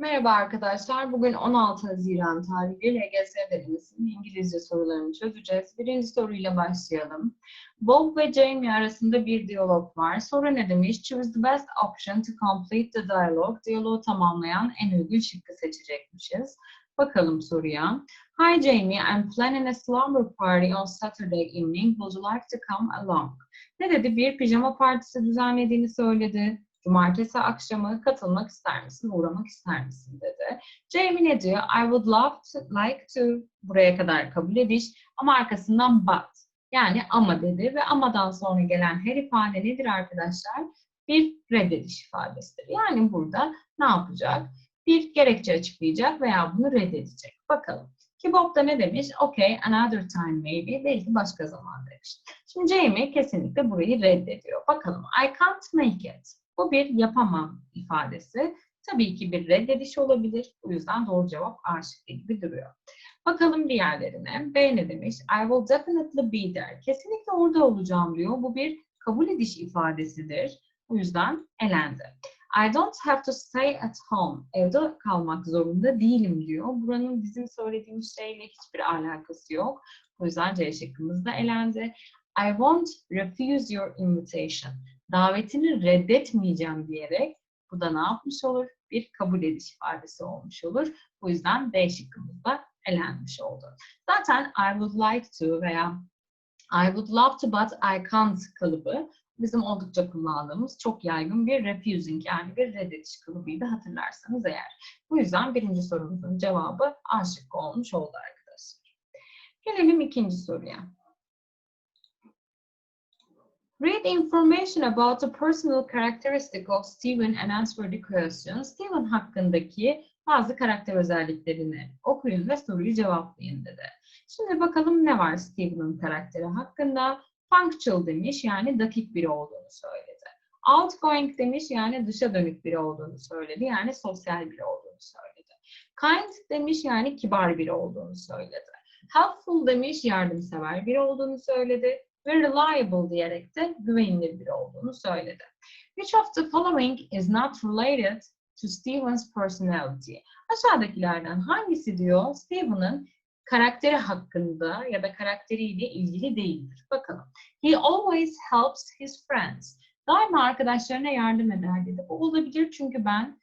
Merhaba arkadaşlar. Bugün 16 Haziran tarihli LGS denemesinin İngilizce sorularını çözeceğiz. Birinci soruyla başlayalım. Bob ve Jamie arasında bir diyalog var. Soru ne demiş? Choose the best option to complete the dialogue. Diyaloğu tamamlayan en uygun şıkkı seçecekmişiz. Bakalım soruya. Hi Jamie, I'm planning a slumber party on Saturday evening. Would you like to come along? Ne dedi? Bir pijama partisi düzenlediğini söyledi. Cumartesi akşamı katılmak ister misin, uğramak ister misin dedi. Jamie ne diyor? I would love to, like to, buraya kadar kabul ediş ama arkasından but. Yani ama dedi ve amadan sonra gelen her ifade nedir arkadaşlar? Bir reddediş ifadesidir. Yani burada ne yapacak? Bir gerekçe açıklayacak veya bunu reddedecek. Bakalım. Ki Bob da ne demiş? Okay, another time maybe. Belki başka zaman demiş. Şimdi Jamie kesinlikle burayı reddediyor. Bakalım. I can't make it. Bu bir yapamam ifadesi. Tabii ki bir reddediş olabilir. Bu yüzden doğru cevap A gibi duruyor. Bakalım diğerlerine. B ne demiş? I will definitely be there. Kesinlikle orada olacağım diyor. Bu bir kabul ediş ifadesidir. Bu yüzden elendi. I don't have to stay at home. Evde kalmak zorunda değilim diyor. Buranın bizim söylediğimiz şeyle hiçbir alakası yok. O yüzden C şıkkımız da elendi. I won't refuse your invitation davetini reddetmeyeceğim diyerek bu da ne yapmış olur? Bir kabul ediş ifadesi olmuş olur. Bu yüzden D şıkkımız da elenmiş oldu. Zaten I would like to veya I would love to but I can't kalıbı bizim oldukça kullandığımız çok yaygın bir refusing yani bir reddediş kalıbıydı hatırlarsanız eğer. Bu yüzden birinci sorumuzun cevabı A şıkkı olmuş oldu arkadaşlar. Gelelim ikinci soruya. Read information about the personal characteristic of Stephen and answer the question. Stephen hakkındaki bazı karakter özelliklerini okuyun ve soruyu cevaplayın dedi. Şimdi bakalım ne var Stephen'ın karakteri hakkında. Punctual demiş yani dakik biri olduğunu söyledi. Outgoing demiş yani dışa dönük biri olduğunu söyledi. Yani sosyal biri olduğunu söyledi. Kind demiş yani kibar biri olduğunu söyledi. Helpful demiş yardımsever biri olduğunu söyledi ve reliable diyerek de güvenilir biri olduğunu söyledi. Which of the following is not related to Stephen's personality? Aşağıdakilerden hangisi diyor Stephen'ın karakteri hakkında ya da karakteriyle ilgili değildir. Bakalım. He always helps his friends. Daima arkadaşlarına yardım eder dedi. Bu olabilir çünkü ben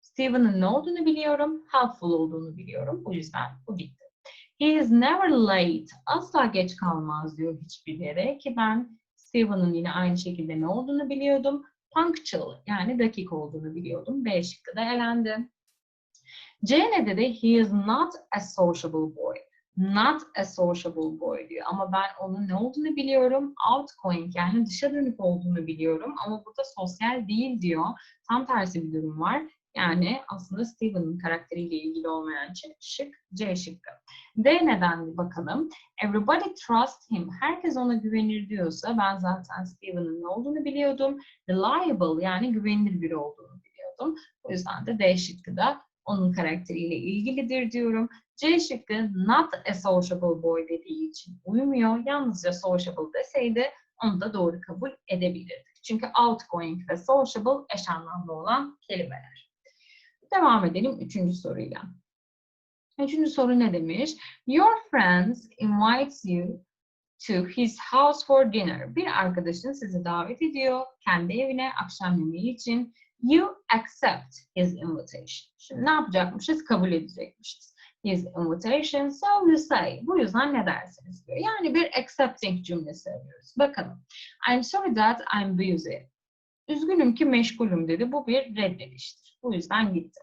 Stephen'ın ne olduğunu biliyorum, helpful olduğunu biliyorum. O yüzden bu gitti. He is never late. Asla geç kalmaz diyor hiçbir yere ki ben Stephen'ın yine aynı şekilde ne olduğunu biliyordum. Punctual yani dakik olduğunu biliyordum. B şıkkı da elendi. C ne dedi? He is not a sociable boy. Not a sociable boy diyor. Ama ben onun ne olduğunu biliyorum. Outgoing yani dışa dönük olduğunu biliyorum. Ama burada sosyal değil diyor. Tam tersi bir durum var. Yani aslında Stephen'ın karakteriyle ilgili olmayan şık C şıkkı. D neden bakalım. Everybody trust him. Herkes ona güvenir diyorsa ben zaten Stephen'ın ne olduğunu biliyordum. Reliable yani güvenilir biri olduğunu biliyordum. O yüzden de D şıkkı da onun karakteriyle ilgilidir diyorum. C şıkkı not a sociable boy dediği için uymuyor. Yalnızca sociable deseydi onu da doğru kabul edebilirdik. Çünkü outgoing ve sociable eş anlamlı olan kelimeler. Devam edelim üçüncü soruyla. Üçüncü soru ne demiş? Your friends invites you to his house for dinner. Bir arkadaşın sizi davet ediyor kendi evine akşam yemeği için. You accept his invitation. Şimdi ne yapacakmışız? Kabul edecekmişiz. His invitation, so you say. Bu yüzden ne dersiniz diyor. Yani bir accepting cümlesi arıyoruz. Bakalım. I'm sorry that I'm busy. Üzgünüm ki meşgulüm dedi. Bu bir reddediştir. Bu yüzden gitti.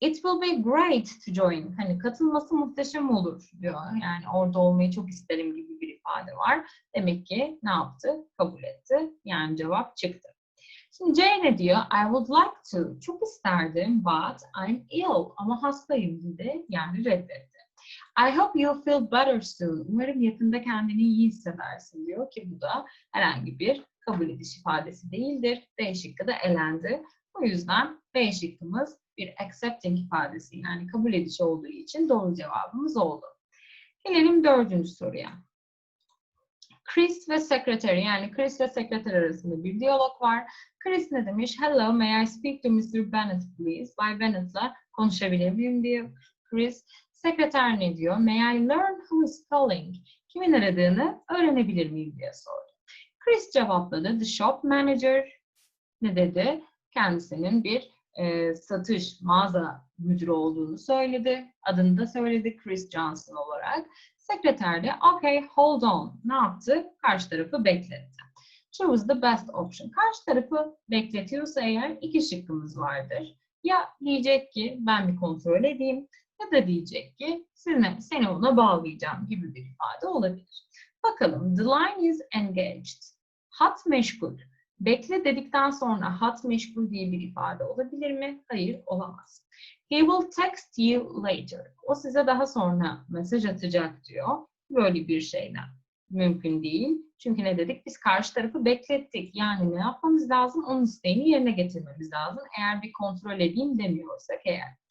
It will be great to join. Hani katılması muhteşem olur diyor. Yani orada olmayı çok isterim gibi bir ifade var. Demek ki ne yaptı? Kabul etti. Yani cevap çıktı. Şimdi C ne diyor? I would like to. Çok isterdim but I'm ill. Ama hastayım dedi. Yani reddetti. I hope you'll feel better soon. Umarım yakında kendini iyi hissedersin diyor ki bu da herhangi bir kabul ediş ifadesi değildir. D şıkkı da elendi. O yüzden B şıkkımız bir accepting ifadesi yani kabul ediş olduğu için doğru cevabımız oldu. Gelelim dördüncü soruya. Chris ve secretary yani Chris ve sekreter arasında bir diyalog var. Chris ne demiş? Hello, may I speak to Mr. Bennett please? Bay Bennett'la konuşabilir miyim diyor Chris. Sekreter ne diyor? May I learn who is calling? Kimin aradığını öğrenebilir miyim diye sordu. Chris cevapladı. The shop manager ne dedi? Kendisinin bir e, satış mağaza müdürü olduğunu söyledi. Adını da söyledi Chris Johnson olarak. Sekreter de okay hold on ne yaptı? Karşı tarafı bekletti. Choose the best option. Karşı tarafı bekletiyorsa eğer iki şıkkımız vardır. Ya diyecek ki ben bir kontrol edeyim ya da diyecek ki seni, seni ona bağlayacağım gibi bir ifade olabilir. Bakalım the line is engaged. Hat meşgul. Bekle dedikten sonra hat meşgul diye bir ifade olabilir mi? Hayır olamaz. He will text you later. O size daha sonra mesaj atacak diyor. Böyle bir şeyden mümkün değil. Çünkü ne dedik? Biz karşı tarafı beklettik. Yani ne yapmamız lazım? Onun isteğini yerine getirmemiz lazım. Eğer bir kontrol edeyim demiyorsak eğer.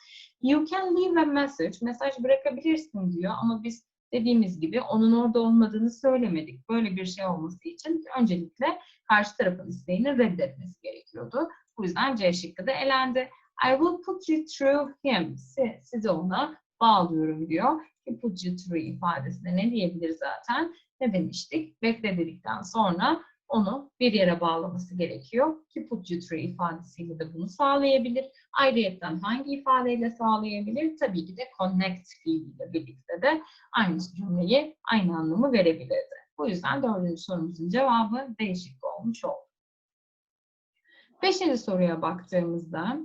You can leave a message. Mesaj bırakabilirsin diyor ama biz dediğimiz gibi onun orada olmadığını söylemedik. Böyle bir şey olması için öncelikle karşı tarafın isteğini reddetmesi gerekiyordu. Bu yüzden C şıkkı da elendi. I will put you through him. Sizi ona bağlıyorum diyor. Put you through ifadesine ne diyebilir zaten? Ne demiştik? Bekle dedikten sonra onu bir yere bağlaması gerekiyor. Ki put you through ifadesiyle de bunu sağlayabilir. Ayrıyeten hangi ifadeyle sağlayabilir? Tabii ki de connect fiiliyle birlikte de aynı cümleyi aynı anlamı verebilirdi. Bu yüzden dördüncü sorumuzun cevabı değişik olmuş oldu. Beşinci soruya baktığımızda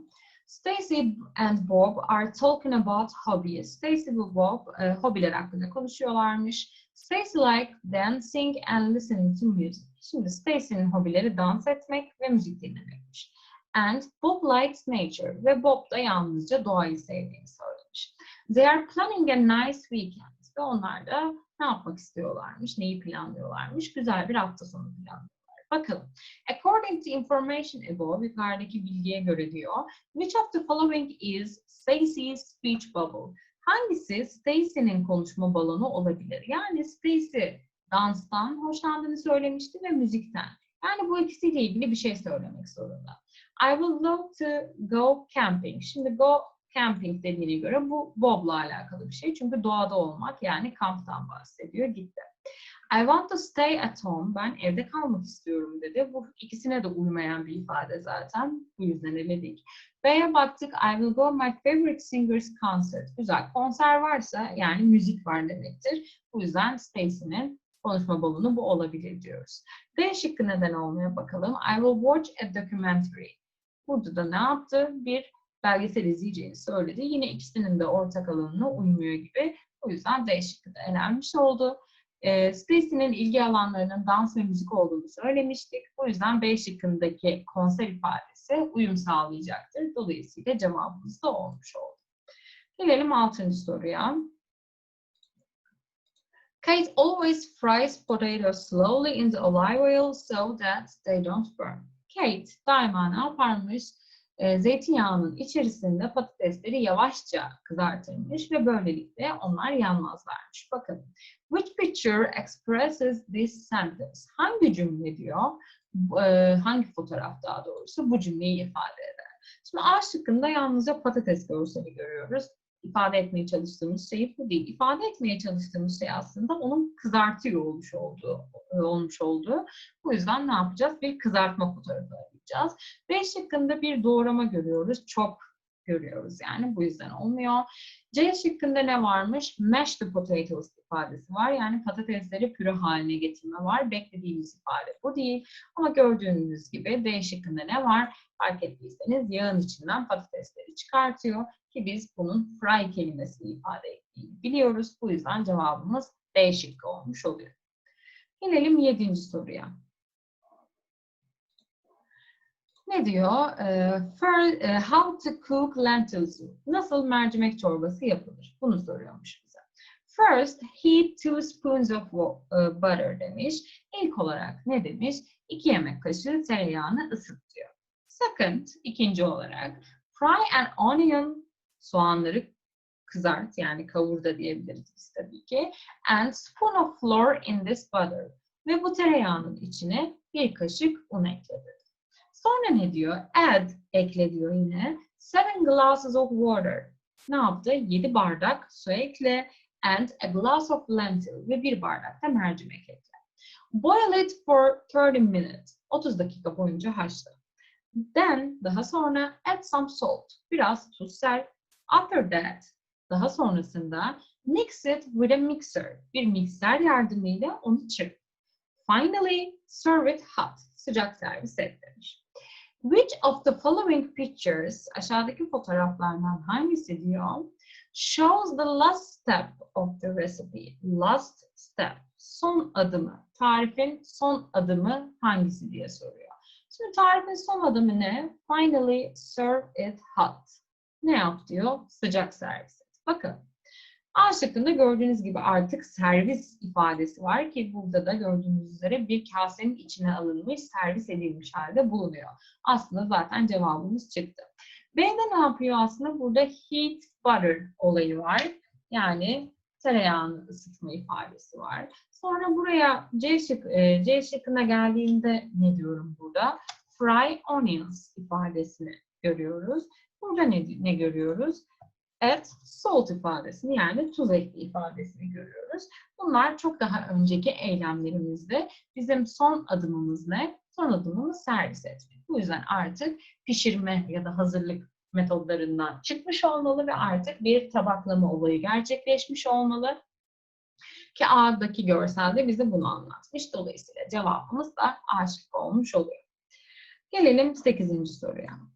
Stacy and Bob are talking about hobbies. Stacy ve Bob e, hobiler hakkında konuşuyorlarmış. Stacy like dancing and listening to music. Şimdi Stacy'nin hobileri dans etmek ve müzik dinlemekmiş. And Bob likes nature ve Bob da yalnızca doğayı sevdiğini söylemiş. They are planning a nice weekend ve onlar da ne yapmak istiyorlarmış, neyi planlıyorlarmış? Güzel bir hafta sonu planlıyorlar. Bakalım. According to information above, yukarıdaki bilgiye göre diyor, which of the following is Stacy's speech bubble? Hangisi Stacy'nin konuşma balonu olabilir? Yani Stacy danstan hoşlandığını söylemişti ve müzikten. Yani bu ikisiyle ilgili bir şey söylemek zorunda. I would love to go camping. Şimdi go camping dediğine göre bu Bob'la alakalı bir şey. Çünkü doğada olmak yani kamptan bahsediyor. Gitti. I want to stay at home. Ben evde kalmak istiyorum dedi. Bu ikisine de uymayan bir ifade zaten. Bu yüzden eledik. B'ye baktık. I will go my favorite singer's concert. Güzel. Konser varsa yani müzik var demektir. Bu yüzden Stacy'nin konuşma balonu bu olabilir diyoruz. D şıkkı neden olmaya bakalım. I will watch a documentary. Burada da ne yaptı? Bir belgesel izleyeceğini söyledi. Yine ikisinin de ortak alanına uymuyor gibi. O yüzden D şıkkı da elenmiş oldu. E, Stacy'nin ilgi alanlarının dans ve müzik olduğunu söylemiştik. O yüzden B şıkkındaki konser ifadesi uyum sağlayacaktır. Dolayısıyla cevabımız da olmuş oldu. Gelelim altıncı soruya. Kate always fries potatoes slowly in the olive oil so that they don't burn. Kate daima ne yaparmış? E, zeytinyağının içerisinde patatesleri yavaşça kızartırmış ve böylelikle onlar yanmazlarmış. Bakın. Which picture expresses this sentence? Hangi cümle diyor? E, hangi fotoğraf daha doğrusu bu cümleyi ifade eder? Şimdi A şıkkında yalnızca patates görseli görüyoruz. İfade etmeye çalıştığımız şey bu değil. İfade etmeye çalıştığımız şey aslında onun kızartıyor olmuş olduğu, olmuş olduğu. Bu yüzden ne yapacağız? Bir kızartma fotoğrafı arayacağız. B şıkkında bir doğrama görüyoruz. Çok görüyoruz yani. Bu yüzden olmuyor. C şıkkında ne varmış? Mashed potatoes ifadesi var. Yani patatesleri püre haline getirme var. Beklediğimiz ifade bu değil. Ama gördüğünüz gibi D şıkkında ne var? Fark ettiyseniz yağın içinden patatesleri çıkartıyor. Ki biz bunun fry kelimesini ifade ettiğini biliyoruz. Bu yüzden cevabımız D şıkkı olmuş oluyor. Gelelim yedinci soruya. Ne diyor? E, for, e, how to cook lentil soup. Nasıl mercimek çorbası yapılır? Bunu soruyormuş bize. First, heat two spoons of uh, butter demiş. İlk olarak ne demiş? İki yemek kaşığı tereyağını ısıt diyor. Second, ikinci olarak fry an onion, soğanları kızart yani kavur da diyebiliriz tabii ki. And spoon of flour in this butter. ve bu tereyağının içine bir kaşık un ekledi. Sonra ne diyor? Add ekle diyor yine. Seven glasses of water. Ne yaptı? 7 bardak su ekle and a glass of lentil ve bir bardak da mercimek ekle. Boil it for 30 minutes. 30 dakika boyunca haşla. Then daha sonra add some salt. Biraz tuz ser. After that daha sonrasında mix it with a mixer. Bir mikser yardımıyla onu çırp. Finally serve it hot. Sıcak servis et demiş. Which of the following pictures, aşağıdaki fotoğraflardan hangisi diyor, shows the last step of the recipe. Last step, son adımı. Tarifin son adımı hangisi diye soruyor. Şimdi tarifin son adımı ne? Finally serve it hot. Ne yap diyor? Sıcak servis. Bakın. A şıkkında gördüğünüz gibi artık servis ifadesi var ki burada da gördüğünüz üzere bir kasenin içine alınmış, servis edilmiş halde bulunuyor. Aslında zaten cevabımız çıktı. B'de ne yapıyor aslında? Burada heat butter olayı var. Yani tereyağını ısıtma ifadesi var. Sonra buraya C, şık, e, C şıkkına geldiğinde ne diyorum burada? Fry onions ifadesini görüyoruz. Burada ne, ne görüyoruz? Add salt ifadesini yani tuz ekli ifadesini görüyoruz. Bunlar çok daha önceki eylemlerimizde bizim son adımımız ne? Son adımımız servis etmek. Bu yüzden artık pişirme ya da hazırlık metodlarından çıkmış olmalı ve artık bir tabaklama olayı gerçekleşmiş olmalı. Ki A'daki görselde bize bunu anlatmış. Dolayısıyla cevabımız da A olmuş oluyor. Gelelim 8. soruya.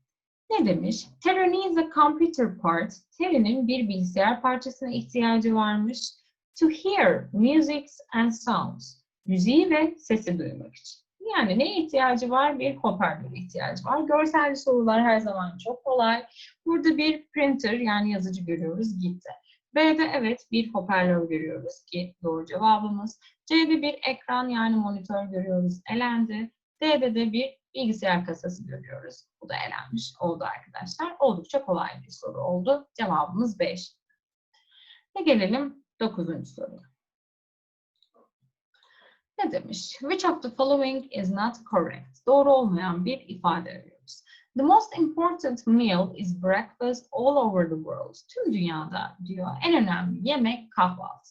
Ne demiş? Terry needs a computer part. Terry'nin bir bilgisayar parçasına ihtiyacı varmış. To hear music and sounds. Müziği ve sesi duymak için. Yani neye ihtiyacı var? Bir hoparlöre ihtiyacı var. Görselli sorular her zaman çok kolay. Burada bir printer yani yazıcı görüyoruz gitti. B'de evet bir hoparlör görüyoruz ki doğru cevabımız. C'de bir ekran yani monitör görüyoruz elendi. D'de de bir bilgisayar kasası görüyoruz. Bu da elenmiş oldu arkadaşlar. Oldukça kolay bir soru oldu. Cevabımız 5. Ve gelelim 9. soruya. Ne demiş? Which of the following is not correct? Doğru olmayan bir ifade arıyoruz. The most important meal is breakfast all over the world. Tüm dünyada diyor en önemli yemek kahvaltı.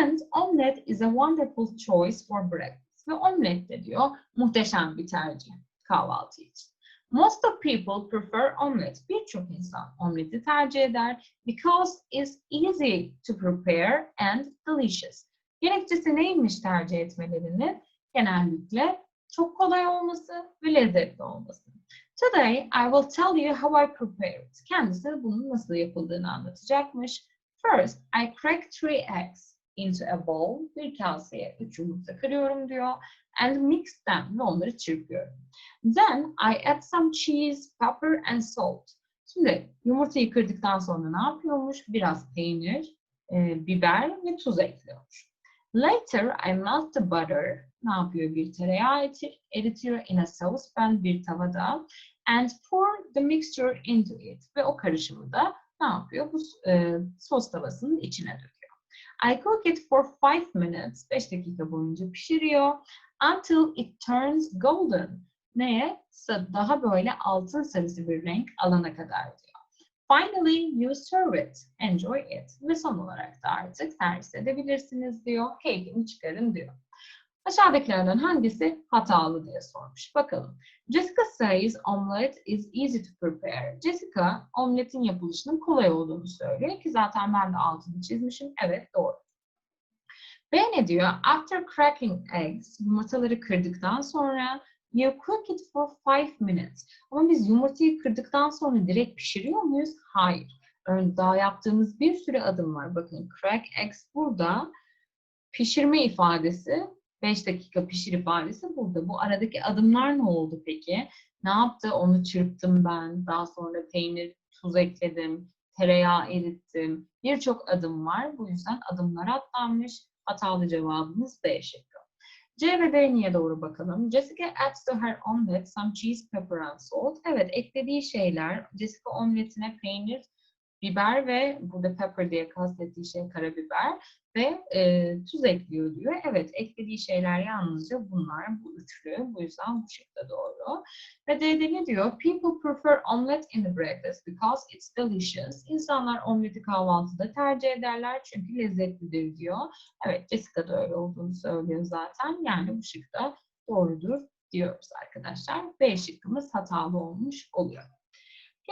And omelette is a wonderful choice for breakfast. Ve omelet de diyor muhteşem bir tercih kahvaltı için. Most of people prefer omelet. Birçok insan omleti tercih eder because it's easy to prepare and delicious. Gerekçesi neymiş tercih etmelerinin? Genellikle çok kolay olması ve lezzetli olması. Today I will tell you how I prepare it. Kendisi bunun nasıl yapıldığını anlatacakmış. First, I crack three eggs into a bowl. Bir kaseye üç yumurta kırıyorum diyor. And mix them ve onları çırpıyorum. Then I add some cheese, pepper and salt. Şimdi yumurtayı kırdıktan sonra ne yapıyormuş? Biraz peynir, e, biber ve tuz ekliyormuş. Later I melt the butter. Ne yapıyor? Bir tereyağı etir, eritiyor in a saucepan bir tavada. And pour the mixture into it. Ve o karışımı da ne yapıyor? Bu e, sos tavasının içine döküyor. I cook it for 5 minutes. 5 dakika boyunca pişiriyor. Until it turns golden. Neye? Daha böyle altın sarısı bir renk alana kadar diyor. Finally, you serve it. Enjoy it. Ve son olarak da artık servis edebilirsiniz diyor. Keyfini çıkarın diyor. Aşağıdakilerden hangisi hatalı diye sormuş. Bakalım. Jessica says omelet is easy to prepare. Jessica omletin yapılışının kolay olduğunu söylüyor ki zaten ben de altını çizmişim. Evet doğru. B ne diyor? After cracking eggs, yumurtaları kırdıktan sonra you cook it for 5 minutes. Ama biz yumurtayı kırdıktan sonra direkt pişiriyor muyuz? Hayır. Ön daha yaptığımız bir sürü adım var. Bakın crack eggs burada. Pişirme ifadesi 5 dakika pişir ifadesi burada. Bu aradaki adımlar ne oldu peki? Ne yaptı? Onu çırptım ben. Daha sonra peynir, tuz ekledim. Tereyağı erittim. Birçok adım var. Bu yüzden adımlar atlanmış. Hatalı cevabımız B şıkkı. C ve D niye doğru bakalım. Jessica adds to her omelet some cheese, pepper and salt. Evet eklediği şeyler Jessica omletine peynir, biber ve burada pepper diye kastettiği şey karabiber ve e, tuz ekliyor diyor. Evet eklediği şeyler yalnızca bunlar, bu üçlü. Bu yüzden bu şıkta doğru. Ve D'de ne diyor? People prefer omelet in the breakfast because it's delicious. İnsanlar omleti kahvaltıda tercih ederler çünkü lezzetlidir diyor. Evet Jessica da öyle olduğunu söylüyor zaten. Yani bu şıkta doğrudur diyoruz arkadaşlar. B şıkkımız hatalı olmuş oluyor.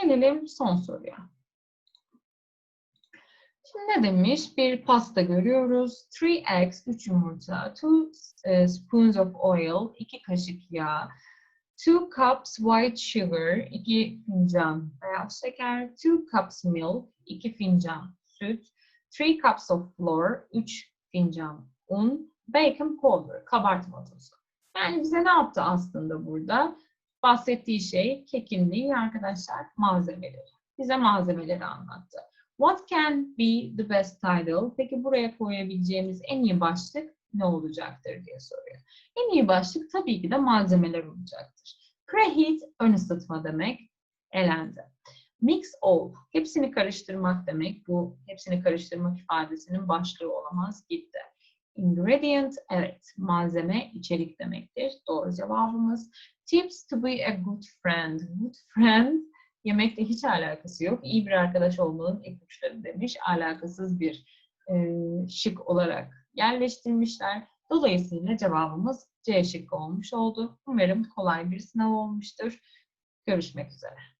Gelelim son soruya. Ne demiş? Bir pasta görüyoruz. 3 eggs, 3 yumurta, 2 spoons of oil, 2 kaşık yağ, 2 cups white sugar, 2 fincan beyaz şeker, 2 cups milk, 2 fincan süt, 3 cups of flour, 3 fincan un, bacon powder, kabartma tozu. Yani bize ne yaptı aslında burada? Bahsettiği şey kekin değil arkadaşlar malzemeleri. Bize malzemeleri anlattı. What can be the best title? Peki buraya koyabileceğimiz en iyi başlık ne olacaktır diye soruyor. En iyi başlık tabii ki de malzemeler olacaktır. Preheat ön ısıtma demek. Elendi. Mix all. Hepsini karıştırmak demek. Bu hepsini karıştırmak ifadesinin başlığı olamaz. Gitti. Ingredient, evet. Malzeme, içerik demektir. Doğru cevabımız. Tips to be a good friend. Good friend Yemekle hiç alakası yok. İyi bir arkadaş olmanın ipuçları demiş. Alakasız bir e, şık olarak yerleştirmişler. Dolayısıyla cevabımız C şıkkı olmuş oldu. Umarım kolay bir sınav olmuştur. Görüşmek üzere.